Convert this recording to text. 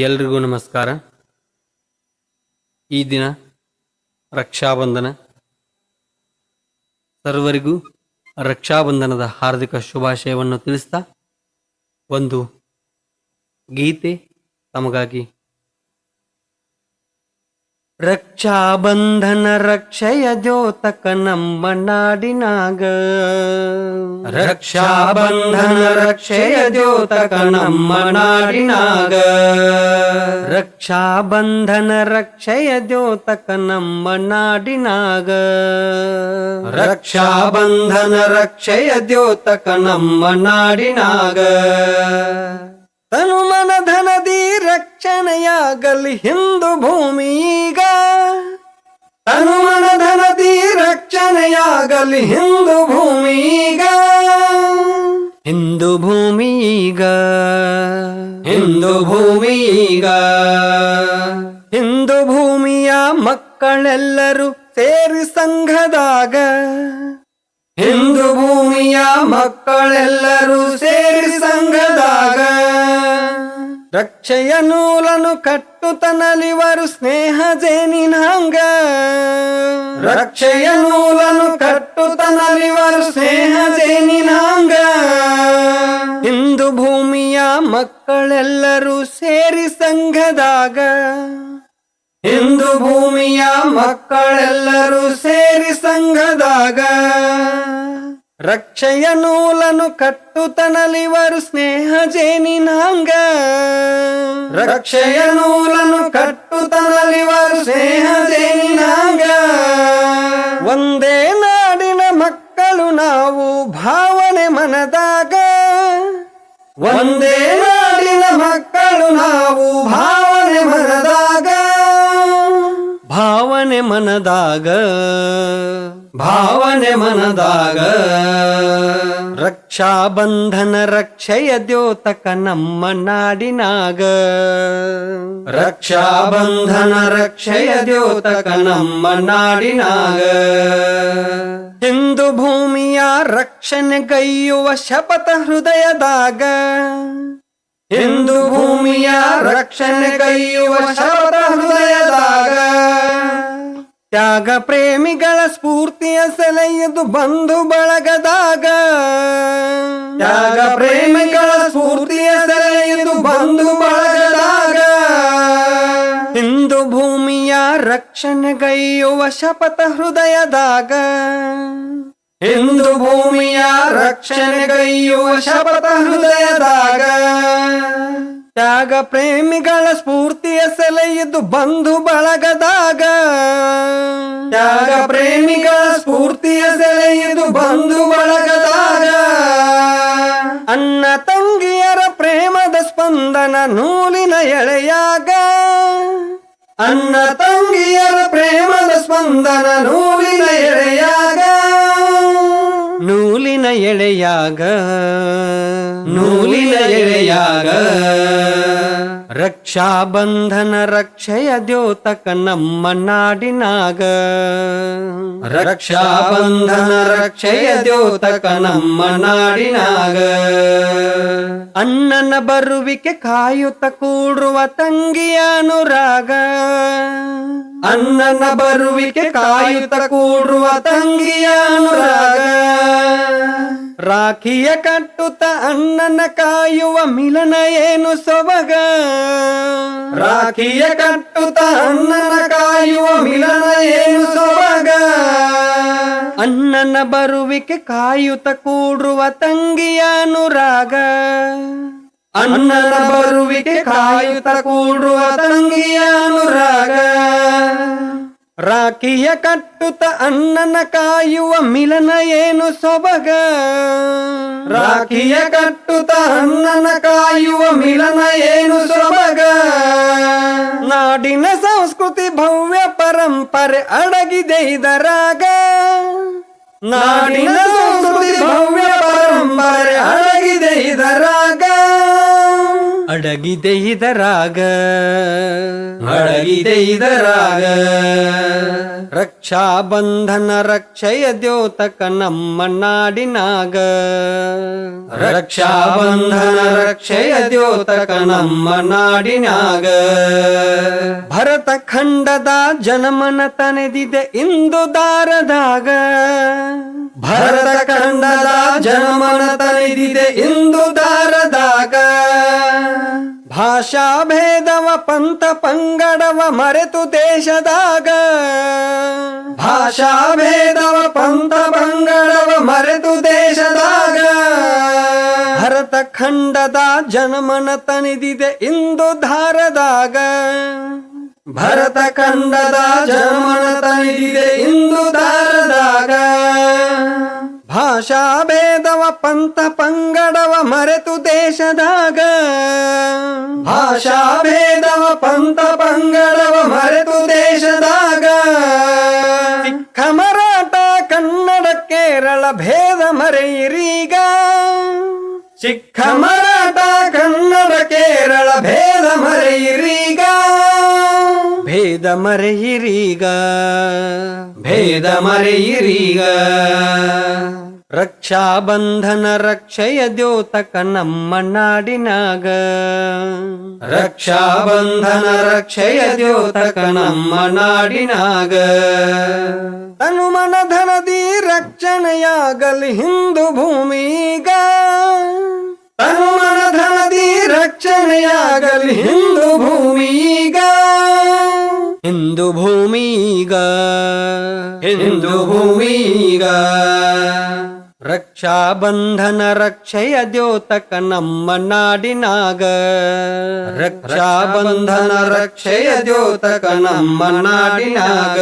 ಎಲ್ರಿಗೂ ನಮಸ್ಕಾರ. ಈ ದಿನ ರಕ್ಷಾಬಂಧನ. ಸರ್ವರಿಗೂ ರಕ್ಷಾಬಂಧನದ ಹಾರ್ದಿಕ ಶುಭಾಶಯವನ್ನು ತಿಳಿಸ್ತಾ ಒಂದು ಗೀತೆ ತಮಗಾಗಿ ರಕ್ಷಾಬಂಧನ ರಕ್ಷೆಯ ದ್ಯೋತಕ ನಮ್ಮ ನಾಡಿನಾಗ. ರಕ್ಷಾಬಂಧನ ರಕ್ಷೆಯ ದ್ಯೋತಕ ನಮ್ಮ ನಾಡಿನಾಗ. ರಕ್ಷಾಬಂಧನ ರಕ್ಷೆಯ ದ್ಯೋತಕ ನಮ್ಮ ನಾಡಿನಾಗ. ರಕ್ಷಾಬಂಧನ ರಕ್ಷೆಯ ದ್ಯೋತಕ ನಮ್ಮ ನಾಡಿನಾಗ. ತನುಮನ ಧನದಿ ರಕ್ಷಣೆಯಾಗಲಿ ಹಿಂದೂ ಭೂಮಿಗ. ತನುಮನ ಧನದಿ ರಕ್ಷಣೆಯಾಗಲಿ ಹಿಂದೂ ಭೂಮಿಗ. ಹಿಂದೂ ಭೂಮಿಗ. ಹಿಂದೂ ಭೂಮಿಗ. ಹಿಂದೂ ಭೂಮಿಯ ಮಕ್ಕಳೆಲ್ಲರೂ ಸೇರಿ ಸಂಘದಾಗ. ಹಿಂದೂ ಭೂಮಿಯ ಮಕ್ಕಳೆಲ್ಲರೂ ಸೇರಿ ಸಂಘದಾಗ. ರಕ್ಷೆಯ ನೂಲನು ಕಟ್ಟುತನಲಿವರು ಸ್ನೇಹ ಜೇನಿನಂಗ ರಕ್ಷೆಯ ನೂಲನು ಕಟ್ಟುತನಲಿವರು ಸ್ನೇಹ ಜೇನಿನಂಗ ಹಿಂದೂ ಭೂಮಿಯ ಮಕ್ಕಳೆಲ್ಲರೂ ಸೇರಿ ಸಂಘದಾಗ. ಹಿಂದೂ ಭೂಮಿಯ ಮಕ್ಕಳೆಲ್ಲರೂ ಸೇರಿ ಸಂಘದಾಗ. ರಕ್ಷೆಯ ನೂಲನು ಕಟ್ಟುತನಲಿವರು ಸ್ನೇಹ ಜೇನಿನಾಂಗ. ರಕ್ಷೆಯ ನೂಲನು ಕಟ್ಟುತನಲಿವರು ಸ್ನೇಹ ಜೇನಿನಾಂಗ. ಒಂದೇ ನಾಡಿನ ಮಕ್ಕಳು ನಾವು ಭಾವನೆ ಮನದಾಗ. ಒಂದೇ ನಾಡಿನ ಮಕ್ಕಳು ನಾವು ಮನದಾಗ. ಭಾವನೆ ಮನದಾಗ. ರಕ್ಷಾಬಂಧನ ರಕ್ಷೆಯ ದ್ಯೋತಕ ನಮ್ಮ ನಾಡಿನಾಗ. ರಕ್ಷಾಬಂಧನ ರಕ್ಷೆಯ ದ್ಯೋತಕ ನಮ್ಮ ನಾಡಿನಾಗ. ಹಿಂದೂ ಭೂಮಿಯ ರಕ್ಷಣೆಗೈಯುವ ಶಪಥ ಹೃದಯದಾಗ. ಹಿಂದೂ ಭೂಮಿಯ ರಕ್ಷಣೆ ಕೈಯುವ ಶಪಥ ಹೃದಯದಾಗ. ತ್ಯಾಗ ಪ್ರೇಮಿಗಳ ಸ್ಫೂರ್ತಿಯ ಸೆಲೆಯದು ಬಂಧು ಬಳಗದಾಗ. ತ್ಯಾಗ ಪ್ರೇಮಿಗಳ ಸ್ಫೂರ್ತಿಯ ಸೆಲೆಯದು ಬಂಧು ಬಳಗದಾಗ. ಹಿಂದೂ ಭೂಮಿಯ ರಕ್ಷಣೆಗೈಯುವ ಶಪಥ ಹೃದಯದಾಗ. ಹಿಂದೂ ಭೂಮಿಯ ರಕ್ಷಣೆಗೈಯುವ ಶಪಥ ಹೃದಯದಾಗ. ತ್ಯಾಗ ಪ್ರೇಮಿಗಳ ಸ್ಫೂರ್ತಿಯ ಸೆಲೆಯದು ಬಂಧು ಬಳಗದಾಗ. ತ್ಯಾಗ ಪ್ರೇಮಿಗಳ ಸ್ಫೂರ್ತಿಯ ಸೆಲೆಯದು ಬಂಧು ಬಳಗದಾಗ. ಅನ್ನ ತಂಗಿಯರ ಪ್ರೇಮದ ಸ್ಪಂದನ ನೂಲಿನ ಎಳೆಯಾಗ. ಅನ್ನ ತಂಗಿಯರ ಪ್ರೇಮದ ಸ್ಪಂದನ ನೂಲಿನ ಎಳೆಯಾಗ. ನೂಲಿನ ಎಳೆಯಾಗ. ನೂಲಿನ ಎಳೆಯಾಗ. ರಕ್ಷಾಬಂಧನ ರಕ್ಷೆಯ ದ್ಯೋತಕ ನಮ್ಮ ನಾಡಿನಾಗ. ರಕ್ಷಾಬಂಧನ ರಕ್ಷೆಯ ದ್ಯೋತಕ ನಮ್ಮ ನಾಡಿನಾಗ. ಅಣ್ಣನ ಬರುವಿಕೆ ಕಾಯುತ್ತ ಕೂಡುವ ತಂಗಿಯ ಅನುರಾಗ. ಅಣ್ಣನ ಬರುವಿಕೆ ಕಾಯುತ್ತ ಕೂಡುವ ತಂಗಿಯ ಅನುರಾಗ. ರಾಖಿಯ ಕಟ್ಟುತ್ತ ಅಣ್ಣನ ಕಾಯುವ ಮಿಲನ ಏನು ಸೊಬಗ? ರಾಖಿಯ ಕಟ್ಟುತ್ತ ಅಣ್ಣನ ಕಾಯುವ ಮಿಲನ ಏನು ಸೊಬಗ? ಅಣ್ಣನ ಬರುವಿಕೆ ಕಾಯುತ್ತ ಕೂಡುವ ತಂಗಿಯ ಅನುರಾಗ. ಅಣ್ಣನ ಬರುವಿಕೆ ಕಾಯುತ್ತ ಕೂಡುವ ತಂಗಿಯ ಅನುರಾಗ. ರಾಖಿಯ ಕಟ್ಟುತ ಅಣ್ಣನ ಕಾಯುವ ಮಿಲನ ಏನು ಸೊಬಗ? ರಾಖಿಯ ಕಟ್ಟುತ ಅಣ್ಣನ ಕಾಯುವ ಮಿಲನ ಏನು ಸೊಬಗ? ನಾಡಿನ ಸಂಸ್ಕೃತಿ ಭವ್ಯ ಪರಂಪರೆ ಅಡಗಿದೆ ಇದರಾಗ. ನಾಡಿನ ಅಡಗಿದೆ ಇದರಾಗ. ಅಡಗಿದೆ ಇದರಾಗ. ರಕ್ಷಾ ಬಂಧನ ರಕ್ಷೆಯ ದ್ಯೋತಕ ನಮ್ಮ ನಾಡಿನಾಗ. ರಕ್ಷಾ ಬಂಧನ ರಕ್ಷೆಯ ದ್ಯೋತಕ ನಮ್ಮ ನಾಡಿನಾಗ. ಭರತ ಖಂಡದ ಜನಮನ ತನೆದಿದೆ ಇಂದು ದಾರದಾಗ. ಭರತ ಖಂಡದ ಜನಮನ ತನೆದಿದೆ ಇಂದು ದಾರದಾಗ. ಭಾಷಾ ಭೇದವ ಪಂಥ ಪಂಗಡವ ಮರೆತು ದೇಶದಾಗ. ಭಾಷಾ ಭೇದವ ಪಂಥ ಪಂಗಡವ ಮರೆತು ದೇಶದಾಗ. ಭರತ ಖಂಡದ ಜನಮನ ತನಿದಿದೆ ಇಂದು ಧಾರದಾಗ. ಭರತ ಖಂಡದ ಜನಮನ ತನಿದಿದೆ ಇಂದು ಧಾರದಾಗ. ಭಾಷಾ ಭೇದವ ಪಂಥ ಪಂಗಡವ ಮರೆತು ದೇಶದಾಗ. ಭಾಷಾ ಭೇದವ ಪಂಥ ಪಂಗಡವ ಮರೆತು ದೇಶದಾಗ. ಮರಾಠ ಕನ್ನಡ ಕೇರಳ ಭೇದ ಮರೆಯಿರೀಗ. ಸಿಖ ಮರಾಠ ಕನ್ನಡ ಕೇರಳ ಭೇದ ಮರೆಯಿರೀಗ. ಭೇದ ಮರೆಯಿರೀಗ. ಭೇದ ಮರೆಯಿರೀಗ. ರಕ್ಷಾ ರಕ್ಷಯ ದ್ಯೋತಕ ನಮ್ಮ ನಾಡಿನಾಗ. ರಕ್ಷಾಬಂಧನ ರಕ್ಷೆಯ ದ್ಯೋತಕ ನಮ್ಮ ನಾಡಿನಾಗ. ತನುಮನ ಧನದಿ ರಕ್ಷಣೆಯಾಗಲಿ ಹಿಂದೂ ಭೂಮಿಗ. ತನುಮನ ಧನದಿ ರಕ್ಷಣೆಯಾಗಲಿ ಹಿಂದೂ ಭೂಮಿಗ. ಹಿಂದೂ ಭೂಮಿಗ. ಹಿಂದೂ ಭೂಮಿಗ. ರಕ್ಷಾ ಬಂಧನ ರಕ್ಷೆಯ ದ್ಯೋತಕ ನಮ್ಮ ನಾಡಿನಾಗ ರಕ್ಷಾ ಬಂಧನ ರಕ್ಷೆಯ ದ್ಯೋತಕ ನಮ್ಮ ನಾಡಿನಾಗ